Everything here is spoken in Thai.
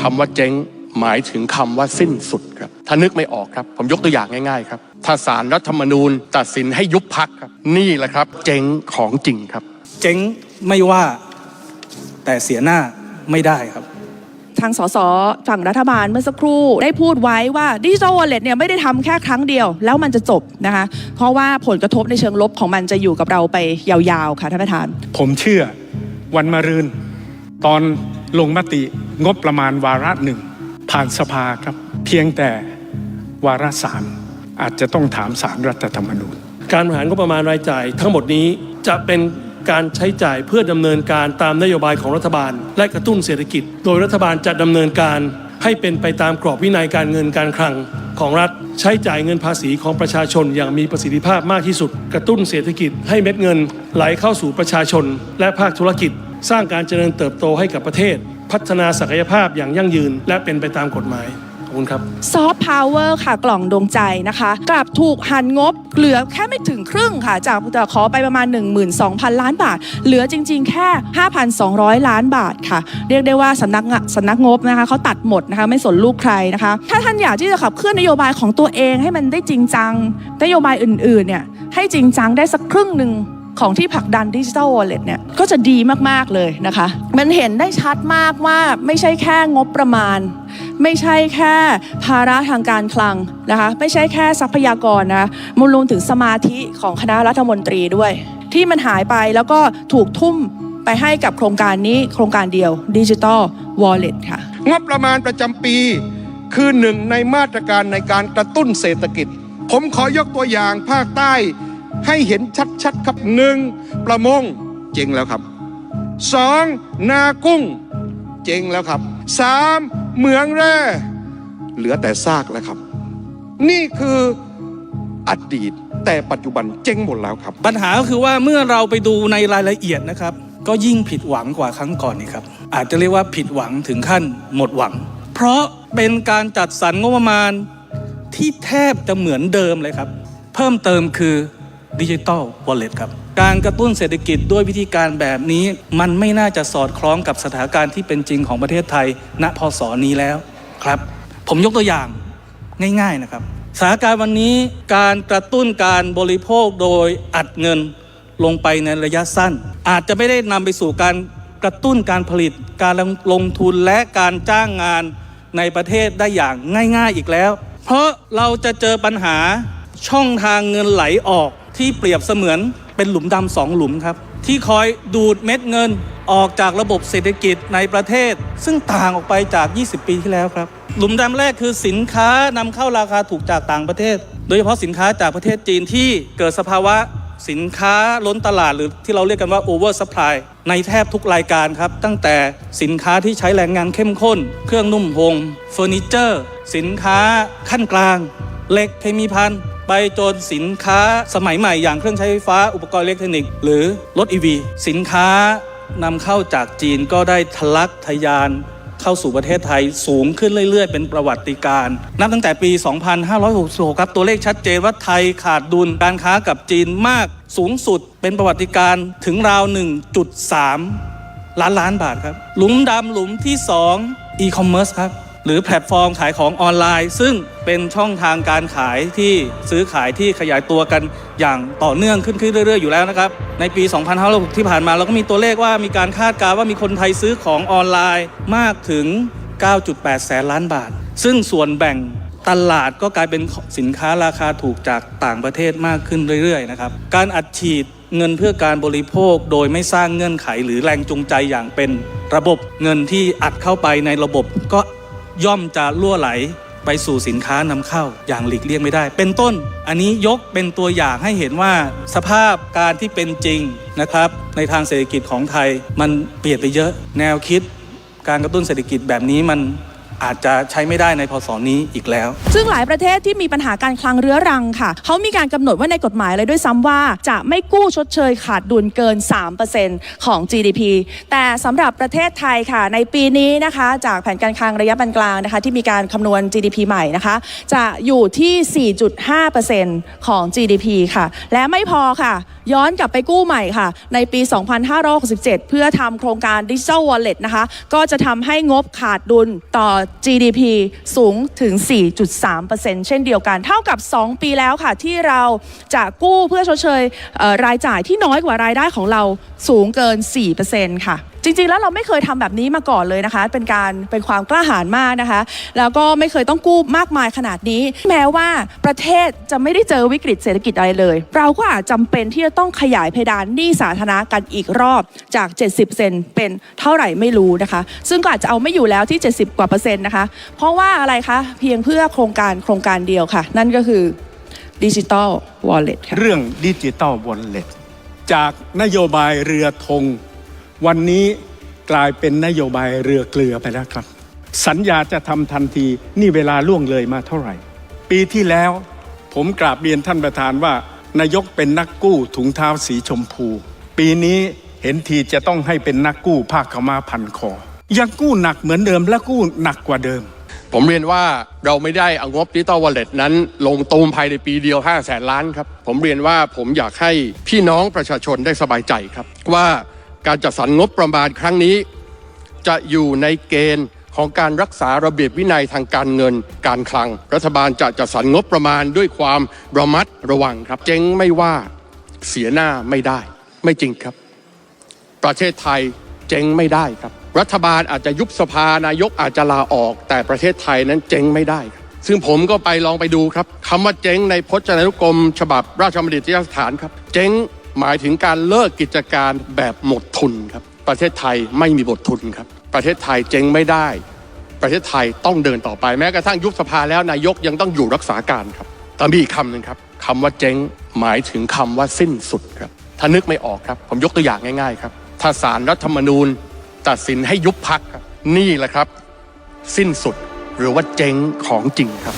คำว่าเจ๊งหมายถึงคำว่าสิ้นสุดครับถ้านึกไม่ออกครับ ผมยกตัวอย่างง่ายๆครับถ้าสารรัฐธรรมนูญตัดสินให้ยุบพักครับนี่แหละครับ เจ๊งของจริงครับ เจ๊งไม่ว่าแต่เสียหน้าไม่ได้ครับ ทางสสฝั่งรัฐบาลเมื่อสักครู่ได้พูดไว้ว่าดิจิทัลวอลเล็ตเนี่ยไม่ได้ทำแค่ครั้งเดียว แล้วมันจะจบนะคะ เพราะว่าผลกระทบในเชิงลบของมันจะอยู่กับเราไปยาวๆค่ะท่านประธาน ผมเชื่อวันมะรืน ตอนลงมติ งบประมาณวาระหนึ่งผ่านสภาครับ เพียงแต่วาระสามอาจจะต้องถามสารรัฐธรรมนูญ การบริหารงบประมาณรายจ่ายทั้งหมดนี้จะเป็นการใช้จ่ายเพื่อดำเนินการตามนโยบายของรัฐบาล และกระตุ้นเศรษฐกิจ โดยรัฐบาลจะดำเนินการให้เป็นไปตามกรอบวินัยการเงินการคลังของรัฐใช้จ่ายเงินภาษีของประชาชนอย่างมีประสิทธิภาพมากที่สุด กระตุ้นเศรษฐกิจให้เม็ดเงินไหลเข้าสู่ประชาชน และภาคธุรกิจ สร้างการเจริญเติบโตให้กับประเทศ พัฒนาศักยภาพอย่างยั่งยืน และเป็นไปตามกฎหมายขอบคุณครับซอฟต์พาวเวอร์ค่ะกล่องดวงใจนะคะ กลับถูกหันงบเหลือแค่ไม่ถึงครึ่งค่ะ จากขอไปประมาณ 12,000 ล้านบาท เหลือจริง ๆ แค่ 5,200 ล้านบาทค่ะ เรียกได้ว่าสำนักสำนักงบนะคะเขาตัดหมดนะคะไม่สนลูกใครนะคะ ถ้าท่านอยากที่จะขับเคลื่อนนโยบายของตัวเองให้มันได้จริงจังนโยบายอื่นๆเนี่ยให้จริงจังได้สักครึ่งหนึ่ง ของที่ผลักดันดิจิทัลวอลเล็ตเนี่ยก็จะดีมาก ๆ เลยนะคะ มันเห็นได้ชัดมากว่าไม่ใช่แค่งบประมาณ ไม่ใช่แค่ภาระทางการคลังนะคะ ไม่ใช่แค่ทรัพยากรนะมันรวมถึงสมาธิของคณะรัฐมนตรีด้วย ที่มันหายไปแล้วก็ถูกทุ่มไปให้กับโครงการนี้โครงการเดียวดิจิทัลวอลเล็ตค่ะ งบประมาณประจำปีคือหนึ่งในมาตรการในการกระตุ้นเศรษฐกิจ ผมขอยกตัวอย่างภาคใต้ ให้เห็นชัดๆครับหนึ่งประมงเจ๊งแล้วครับสองนากุ้ง เจ๊งแล้วครับสามเหมืองแร่เหลือแต่ซากแล้วครับ นี่คืออดีตแต่ปัจจุบันเจ๊งหมดแล้วครับ ปัญหาก็คือว่าเมื่อเราไปดูในรายละเอียดนะครับ ก็ยิ่งผิดหวังกว่าครั้งก่อนนี่ครับ อาจจะเรียกว่าผิดหวังถึงขั้นหมดหวัง เพราะเป็นการจัดสรรงบประมาณที่แทบจะเหมือนเดิมเลยครับ เพิ่มเติมคือ ดิจิ t a ลวอลเล็ตครับการกระตุ้นเศรษฐกิจด้วยวิธีการแบบนี้ มันไม่น่าจะสอดคล้องกับสถานการณ์ที่เป็นจริงของประเทศไทย ณพศนี้แล้วครับ ผมยกตัวอย่างง่าย ๆนะครับสถานการณ์วันนี้การกระตุ้นการบริโภคโดยอัดเงินลงไปในระยะสั้น อาจจะไม่ได้นำไปสู่การกระตุ้นการผลิตการลงทุนและการจ้างงานในประเทศได้อย่างง่าย ๆอีกแล้ว เพราะเราจะเจอปัญหาช่องทางเงินไหลออก ที่เปรียบเสมือนเป็นหลุมดำสองหลุมครับ ที่คอยดูดเม็ดเงินออกจากระบบเศรษฐกิจในประเทศ ซึ่งต่างออกไปจาก 20 ปีที่แล้วครับ หลุมดำแรกคือสินค้านำเข้าราคาถูกจากต่างประเทศ โดยเฉพาะสินค้าจากประเทศจีนที่เกิดสภาวะสินค้าล้นตลาดหรือที่เราเรียกกันว่า over supply ในแทบทุกรายการครับ ตั้งแต่สินค้าที่ใช้แรงงานเข้มข้น เครื่องนุ่มห่มเฟอร์นิเจอร์ สินค้าขั้นกลางเหล็กเคมีพัน ไปจนสินค้าสมัยใหม่อย่างเครื่องใช้ไฟฟ้าอุปกรณ์อิเล็กทรอนิกส์หรือรถ EV สินค้านำเข้าจากจีนก็ได้ทะลักทะยานเข้าสู่ประเทศไทยสูงขึ้นเรื่อย ๆ เป็นประวัติการณ์นับตั้งแต่ปี 2566 ครับ ตัวเลขชัดเจนว่าไทยขาดดุลการค้ากับจีนมากสูงสุดเป็นประวัติการณ์ถึงราว 1.3 ล้านล้านบาทครับ หลุมดำหลุมที่ 2 e-commerce ครับ หรือแพลตฟอร์มขายของออนไลน์ ซึ่งเป็นช่องทางการขายที่ซื้อขายที่ขยายตัวกันอย่างต่อเนื่องขึ้นขึ้นเรื่อย ๆ อยู่แล้วนะครับ ในปี2566ที่ผ่านมาเราก็มีตัวเลขว่ามีการคาดการณ์ว่ามีคนไทยซื้อของออนไลน์มากถึง 9.8 แสนล้านบาท ซึ่งส่วนแบ่งตลาดก็กลายเป็นสินค้าราคาถูกจากต่างประเทศมากขึ้นเรื่อยๆนะครับ การอัดฉีดเงินเพื่อการบริโภคโดยไม่สร้างเงื่อนไขหรือแรงจูงใจอย่างเป็นระบบเงินที่อัดเข้าไปในระบบก็ ย่อมจะล่วไหลไปสู่สินค้านำเข้าอย่างหลีกเลี่ยงไม่ได้ เป็นต้น อันนี้ยกเป็นตัวอย่างให้เห็นว่าสภาพการที่เป็นจริงนะครับ ในทางเศรษฐกิจของไทยมันเปลี่ยนไปเยอะ แนวคิด การกระตุ้นเศรษฐกิจแบบนี้มัน อาจจะใช้ไม่ได้ในพศนี้อีกแล้ว ซึ่งหลายประเทศที่มีปัญหาการคลังเรื้อรังค่ะ เขามีการกำหนดไว้ในกฎหมายเลยด้วยซ้ำว่า จะไม่กู้ชดเชยขาดดุลเกิน 3%ของ GDP แต่สำหรับประเทศไทยค่ะ ในปีนี้นะคะ จากแผนการคลังระยะปานกลางนะคะ ที่มีการคำนวณ GDP ใหม่นะคะ จะอยู่ที่ 4.5%ของ GDP ค่ะ และไม่พอค่ะย้อนกลับไปกู้ใหม่ค่ะ ในปี 2567 เพื่อทำโครงการ Digital Wallet นะคะ ก็จะทำให้งบขาดดุลต่อ GDP สูงถึง 4.3%เช่นเดียวกัน เท่ากับ 2 ปีแล้วค่ะ ที่เราจะกู้เพื่อชดเชยรายจ่ายที่น้อยกว่ารายได้ของเราสูงเกิน 4%ค่ะ จริงๆ แล้วเราไม่เคยทำแบบนี้มาก่อนเลยนะคะ เป็นการเป็นความกล้าหาญมากนะคะ แล้วก็ไม่เคยต้องกู้มากมายขนาดนี้ แม้ว่าประเทศจะไม่ได้เจอวิกฤตเศรษฐกิจอะไรเลย เราก็อาจจำเป็นที่จะต้องขยายเพดานหนี้สาธารณะกันอีกรอบจาก 70%เป็นเท่าไหร่ไม่รู้นะคะ ซึ่งก็อาจจะเอาไม่อยู่แล้วที่ 70 กว่าเปอร์เซ็นต์นะคะ เพราะว่าอะไรคะ เพียงเพื่อโครงการโครงการเดียวค่ะ นั่นก็คือดิจิ t a ลวอลเล็ตค่ะ เรื่องดิจิตอลวอลเล็ตจากนโยบายเรือธง วันนี้กลายเป็นนโยบายเรือเกลือไปแล้วครับ สัญญาจะทำทันทีนี่เวลาล่วงเลยมาเท่าไหร่ ปีที่แล้ว ผมกราบเรียนท่านประธานว่า นายกเป็นนักกู้ถุงเท้าสีชมพู ปีนี้เห็นทีจะต้องให้เป็นนักกู้ภาคขามาพันคอ ยังกู้หนักเหมือนเดิมและกู้หนักกว่าเดิม ผมเรียนว่าเราไม่ได้เอางบดิจิตอลวอลเล็ตนั้น ลงตูมภายในปีเดียว5แสนล้านครับ ผมเรียนว่าผมอยากให้พี่น้องประชาชนได้สบายใจครับว่า การจัดสรรงบประมาณครั้งนี้ จะอยู่ในเกณฑ์ของการรักษาระเบียบวินัยทางการเงินการคลัง รัฐบาลจะจัดสรรงบประมาณด้วยความระมัดระวังครับ เจ๊งไม่ว่าเสียหน้าไม่ได้ ไม่จริงครับ ประเทศไทยเจ๊งไม่ได้ครับ รัฐบาลอาจจะยุบสภานายกอาจจะลาออก แต่ประเทศไทยนั้นเจ๊งไม่ได้ ซึ่งผมก็ไปลองไปดูครับคำว่าเจ๊งในพจนานุกรม ฉบับราชบัณฑิตยสถานครับ เจ๊ง หมายถึงการเลิกกิจการแบบหมดทุนครับ ประเทศไทยไม่มีบททุนครับ ประเทศไทยเจ๊งไม่ได้ ประเทศไทยต้องเดินต่อไปแม้กระทั่งยุบสภาแล้วนายกยังต้องอยู่รักษาการครับแต่มีอีกคำหนึ่งครับคำว่าเจ๊งหมายถึงคำว่าสิ้นสุดครับถ้านึกไม่ออกครับ ผมยกตัวอย่างง่ายๆครับ ถ้าสารรัฐธรรมนูญ ตัดสินให้ยุบพักครับนี่แหละครับ สิ้นสุดหรือว่าเจ๊งของจริงครับ